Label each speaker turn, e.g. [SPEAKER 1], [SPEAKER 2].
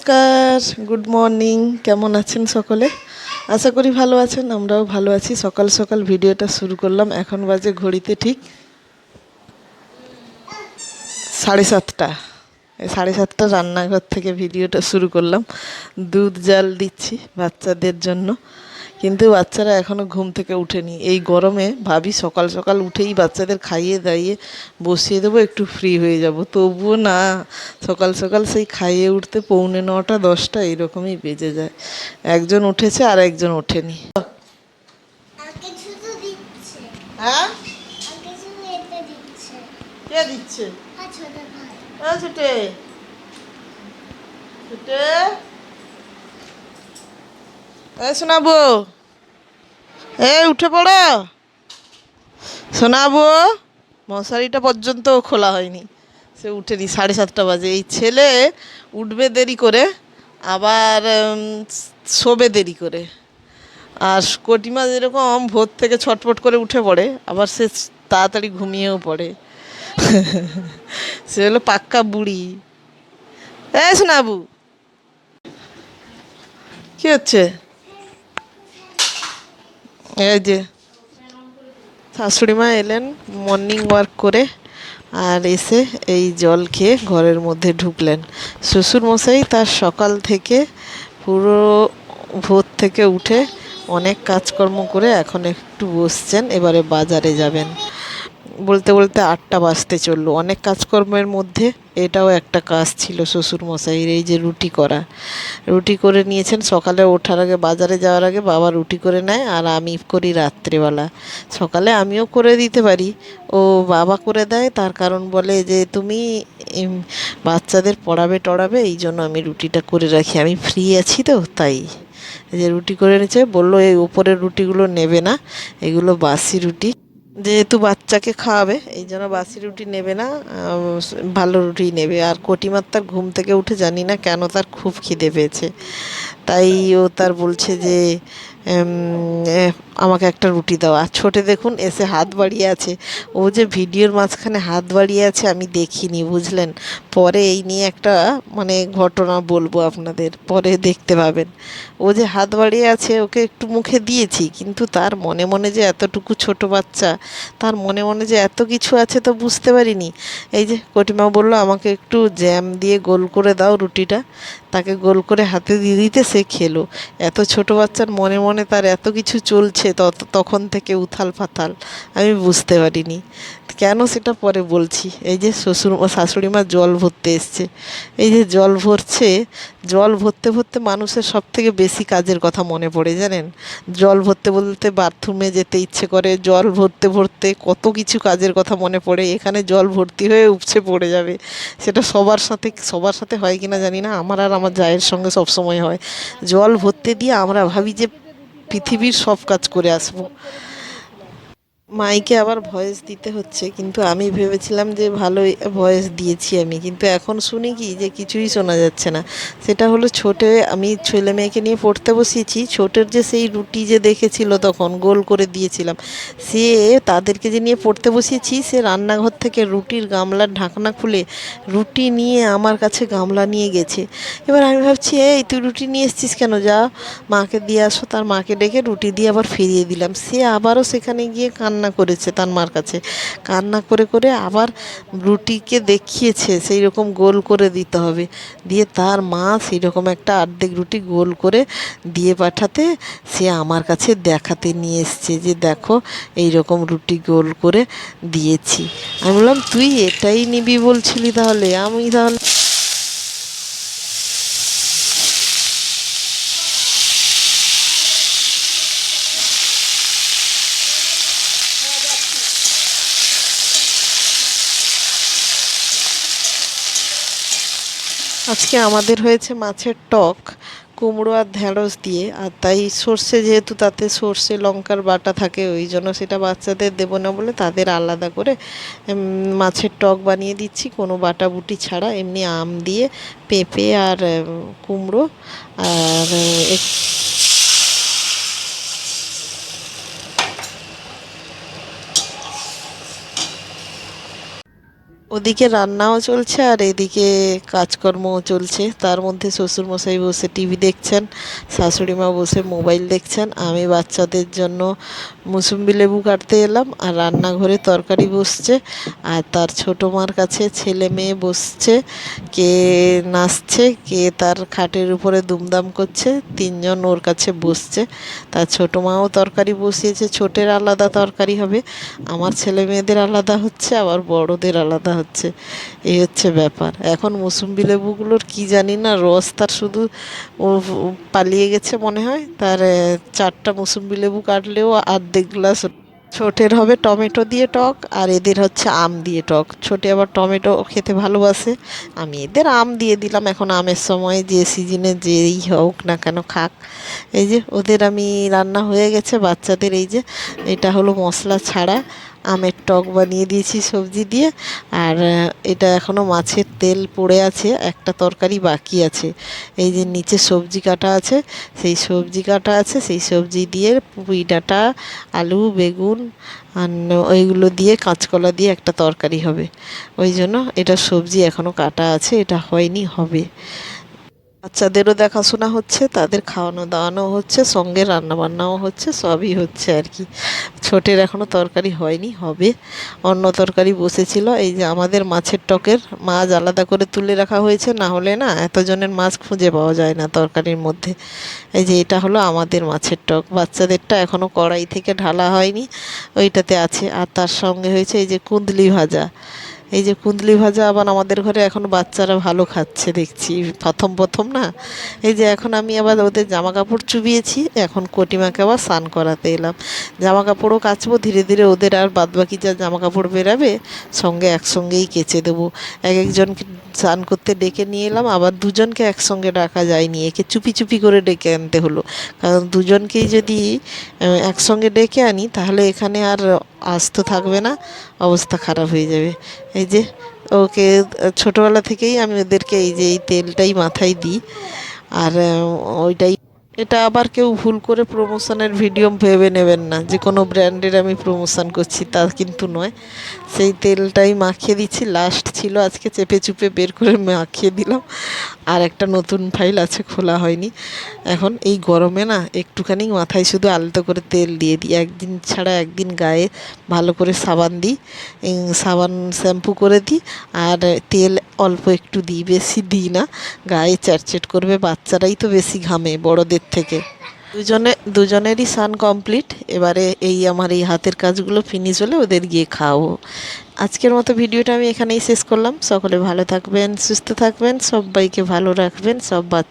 [SPEAKER 1] নমস্কার good morning কেমন আছেন সকলে? আশা করি ভালো আছেন, আমরাও ভালো আছি। সকাল সকাল ভিডিওটা শুরু করলাম, এখন বাজে ঘড়িতে ঠিক সাড়ে সাতটা। সাড়ে সাতটা রান্নাঘর থেকে ভিডিওটা শুরু করলাম। দুধ জাল দিচ্ছি বাচ্চাদের জন্য। কিন্তু বাচ্চারা এখনও ঘুম থেকে উঠেনি। এই গরমে ভাবি সকাল সকাল উঠেই বাচ্চাদের খাইয়ে দাইয়ে বসিয়ে দেবো একটু ফ্রি হয়ে যাব। তবুও না সকাল সকাল সেই খাইয়ে উঠতে পৌনে নটা দশটা এইরকমই বেজে যায়। একজন উঠেছে আর একজন ওঠেনি।
[SPEAKER 2] দিচ্ছে।
[SPEAKER 1] হ্যাঁ? কে দিচ্ছে? ও ছুটে। ছুটে? এ শোনাবো এ, উঠে পড়ো। শোনাবো মশারিটা পর্যন্ত খোলা হয়নি। সে উঠেনি সাড়ে সাতটা বাজে। এই ছেলে উঠবে দেরি করে, আবার শোবে দেরি করে। আর কটিমা যেরকম ভোর থেকে ছটফট করে উঠে পড়ে, আবার সে তাড়াতাড়ি ঘুমিয়েও পড়ে। সে হলো পাক্কা বুড়ি। এ শোনাবু কি হচ্ছে? এই যে শাশুড়ি মা এলেন মর্নিং ওয়ার্ক করে আর এসে এই জল খেয়ে ঘরের মধ্যে ঢুকলেন। শ্বশুর মশাই তার সকাল থেকে পুরো ভোর থেকে উঠে অনেক কাজকর্ম করে এখন একটু বসছেন, এবারে বাজারে যাবেন। বলতে বলতে আটটা বাজতে চলল। অনেক কাজকর্মের মধ্যে এটাও একটা কাজ ছিল শ্বশুর মশাইয়ের এই যে রুটি করা। রুটি করে নিয়েছেন। সকালে ওঠার আগে, বাজারে যাওয়ার আগে বাবা রুটি করে নেয় আর আমি করি রাত্রেবেলা। সকালে আমিও করে দিতে পারি। ও বাবা করে দেয়, তার কারণ বলে যে, তুমি বাচ্চাদের পড়াবে টড়াবে, এই জন্য আমি রুটিটা করে রাখি। আমি ফ্রি আছি তো, তাই। যে রুটি করে নিচ্ছে বলল, এই উপরের রুটিগুলো নেবে না, এগুলো বাসি রুটি। যেহেতু বাচ্চাকে খাওয়াবে, এই জন্য বাসি রুটি নেবে না ভালো রুটি নেবে। আর কটিমার তার ঘুম থেকে উঠে জানি না কেন তার খুব খিদে পেয়েছে। তাই ও তার বলছে যে আমাকে একটা রুটি দাও। আর ছোটে দেখুন, এসে হাত বাড়িয়ে আছে। ও যে ভিডিওর মাঝখানে হাত বাড়িয়ে আছে, আমি দেখিনি, বুঝলেন? পরে এই নিয়ে একটা মানে ঘটনা বলব আপনাদের, পরে দেখতে পাবেন। ও যে হাত বাড়িয়ে আছে, ওকে একটু মুখে দিয়েছি, কিন্তু তার মনে মনে যে এতটুকু ছোট বাচ্চা, তার মনে মনে যে এত কিছু আছে তো বুঝতে পারিনি। এই যে কটিমা বলল, আমাকে একটু জ্যাম দিয়ে গোল করে দাও রুটিটা। তাকে গোল করে হাতে দিয়ে দিতে সে খেলো। এত ছোট বাচ্চার মনে মনে তার এত কিছু চলছে তত, তখন থেকে উথাল পাথাল আমি বুঝতে পারিনি। কেন সেটা পরে বলছি? এই যে শ্বশুর শাশুড়ি মা জল ভরতে এসছে। এই যে জল ভরছে, জল ভরতে ভরতে মানুষের সব থেকে বেশি কাজের কথা মনে পড়ে জানেন? জল ভরতে বলতে বাথরুমে যেতে ইচ্ছে করে, জল ভরতে ভরতে কত কিছু কাজের কথা মনে পড়ে, এখানে জল ভর্তি হয়ে উপচে পড়ে যাবে। সেটা সবার সাথে সবার সাথে হয় কিনা জানি না, আমার আর আমার জায়ের সঙ্গে সব সময় হয়। জল ভরতে দিয়ে আমরা ভাবি যে পৃথিবীর সব কাজ করে আসব। মাইকে আবার ভয়েস দিতে হচ্ছে, কিন্তু আমি ভেবেছিলাম যে ভালোই ভয়েস দিয়েছি আমি, কিন্তু এখন শুনি কি যে কিছুই শোনা যাচ্ছে না। সেটা হলো ছোটে আমি ছেলে মেয়েকে নিয়ে পড়তে বসিয়েছি, ছোটের যে সেই রুটি যে দেখেছিল তখন, গোল করে দিয়েছিলাম, সে তাদেরকে যে নিয়ে পড়তে বসিয়েছি, সে রান্নাঘর থেকে রুটির গামলার ঢাকনা খুলে রুটি নিয়ে আমার কাছে গামলা নিয়ে গেছে। এবার আমি ভাবছি, এই, তুই রুটি নিয়ে এসছিস কেন? যা, মাকে দিয়ে আসো। তার মাকে ডেকে রুটি দিয়ে আবার ফিরিয়ে দিলাম। সে আবারও সেখানে গিয়ে কান্না করেছে তার মার কাছে। কান্না করে করে আবার রুটিকে দেখিয়েছে, সেই রকম গোল করে দিতে হবে। দিয়ে তার মা সেই রকম একটা অর্ধেক রুটি গোল করে দিয়ে পাঠাতে সে আমার কাছে দেখাতে নিয়ে এসছে যে, দেখো, এই রকম রুটি গোল করে দিয়েছি। আমি বললাম, তুই এটাই নিবি বলছিলি তাহলে। আমি তাহলে আজকে আমাদের হয়েছে মাছের টক, কুমড়ো আর ঢ্যাঁড়স দিয়ে। আর তাই সর্ষে যেহেতু তাতে সর্ষে, লঙ্কার বাটা থাকে, ওই জন্য সেটা বাচ্চাদের দেবো না বলে তাদের আলাদা করে মাছের টক বানিয়ে দিচ্ছি। কোনো বাটা বুটি ছাড়া, এমনি আম দিয়ে, পেঁপে আর কুমড়ো আর ওদিকে রান্নাও চলছে আর এদিকে কাজকর্মও চলছে। তার মধ্যে শ্বশুরমশাই বসে টিভি দেখছেন শাশুড়ি মা বসে মোবাইল দেখছেন। আমি বাচ্চাদের জন্য মুসুম্বি লেবু কাটতে এলাম আর রান্নাঘরে তরকারি বসছে। আর তার ছোটো মার কাছে ছেলে মেয়ে বসছে, কে নাচছে, কে তার খাটের উপরে দুমদাম করছে, তিনজন ওর কাছে বসছে। তার ছোটো মাও তরকারি বসিয়েছে, ছোটের আলাদা তরকারি হবে। আমার ছেলে মেয়েদের আলাদা হচ্ছে, আবার বড়দের আলাদা হচ্ছে। এই হচ্ছে ব্যাপার। এখন মুসুম্বি লেবুগুলোর কি জানি না, রস তার শুধু পালিয়ে গেছে মনে হয়। তার চারটা মুসুম্বি লেবু কাটলেও আর্ধেক গ্লাস ছোটের হবে টমেটো দিয়ে টক আর এদের হচ্ছে আম দিয়ে টক। ছোটে আবার টমেটো খেতে ভালোবাসে। আমি এদের আম দিয়ে দিলাম। এখন আমের সময় যে সিজনে যেই হোক না কেন খাক। এই যে ওদের আমি রান্না হয়ে গেছে বাচ্চাদের। এই যে এটা হলো মশলা ছাড়া। আমের টক বানিয়ে দিয়েছি সবজি দিয়ে। আর এটা এখনও মাছের তেল পড়ে আছে, একটা তরকারি বাকি আছে। এই যে নিচে সবজি কাটা আছে, সেই সবজি কাটা আছে, সেই সবজি দিয়ে পুঁই ডাঁটা আলু, বেগুন, আর ওইগুলো দিয়ে কাঁচকলা দিয়ে একটা তরকারি হবে। ওই জন্য এটা সবজি এখনও কাটা আছে, এটা হয়নি, হবে। বাচ্চাদেরও দেখাশোনা হচ্ছে, তাদের খাওয়ানো দাওয়ানো হচ্ছে, সঙ্গে রান্নাবান্নাও হচ্ছে, সবই হচ্ছে আর কি। ছোটের এখনও তরকারি হয়নি, হবে। অন্য তরকারি বসেছিল, এই যে আমাদের মাছের টকের মাছ আলাদা করে তুলে রাখা হয়েছে, না হলে না এতজনের মাছ খুঁজে পাওয়া যায় না তরকারির মধ্যে। এই যে এটা হলো আমাদের মাছের টক, বাচ্চাদেরটা এখনও কড়াই থেকে ঢালা হয়নি, ওইটাতে আছে। আর তার সঙ্গে হয়েছে এই যে কুঁদলি ভাজা। এই যে কুন্দলি ভাজা আবার আমাদের ঘরে এখন বাচ্চারা ভালো খাচ্ছে, দেখছি। প্রথম প্রথম না? এই যে এখন আমি আবার ওদের জামা কাপড় চুবিয়েছি, এখন কটিমাকে আবার স্নান করাতে এলাম। জামা কাপড়ও কাচবো, ধীরে ধীরে ওদের আর বাদবাকি যা জামা কাপড় বেরাবে, সঙ্গে একসঙ্গেই কেচে দেবো। এক একজনকে স্নান করতে ডেকে নিয়ে এলাম, আবার দুজনকে একসঙ্গে ডাকা যায়নি। একে চুপি চুপি করে ডেকে আনতে হলো। কারণ দুজনকেই যদি একসঙ্গে ডেকে আনি, তাহলে এখানে আর আস্ত থাকবে না, অবস্থা খারাপ হয়ে যাবে। এই যে ওকে ছোটোবেলা থেকেই আমি ওদেরকে এই যে এই তেলটাই মাথায় দিই। আর ওইটাই এটা আবার কেউ ভুল করে প্রমোশনের ভিডিও ভেবে নেবেন না। যে কোনো ব্র্যান্ডের আমি প্রমোশন করছি, তা কিন্তু নয়। সেই তেলটাই মাখিয়ে দিচ্ছি। লাস্ট ছিল, আজকে চেপে চুপে বের করে মাখিয়ে দিলাম। আর একটা নতুন ফাইল আছে, খোলা হয়নি। এখন এই গরমে না, একটুখানি মাথায় শুধু আলতো করে তেল দিয়ে দিই। একদিন ছাড়া একদিন গায়ে ভালো করে সাবান দিই। সাবান শ্যাম্পু করে দিই। আর তেল অল্প একটু দিই, বেশি দিই না। গায়ে চ্যাটচ্যাট করবে, বাচ্চারাই তো বেশি ঘামে, বড়দের থেকে। দুজনে দুজনেরই সান কমপ্লিট এবারে এই আমার এই হাতের কাজগুলো ফিনিশ হলে ওদের গিয়ে খাওয়াবো। আজকের মতো ভিডিওটা আমি এখানেই শেষ করলাম। সকলে ভালো থাকবেন, সুস্থ থাকবেন, সবাইকে ভালো রাখবেন, সব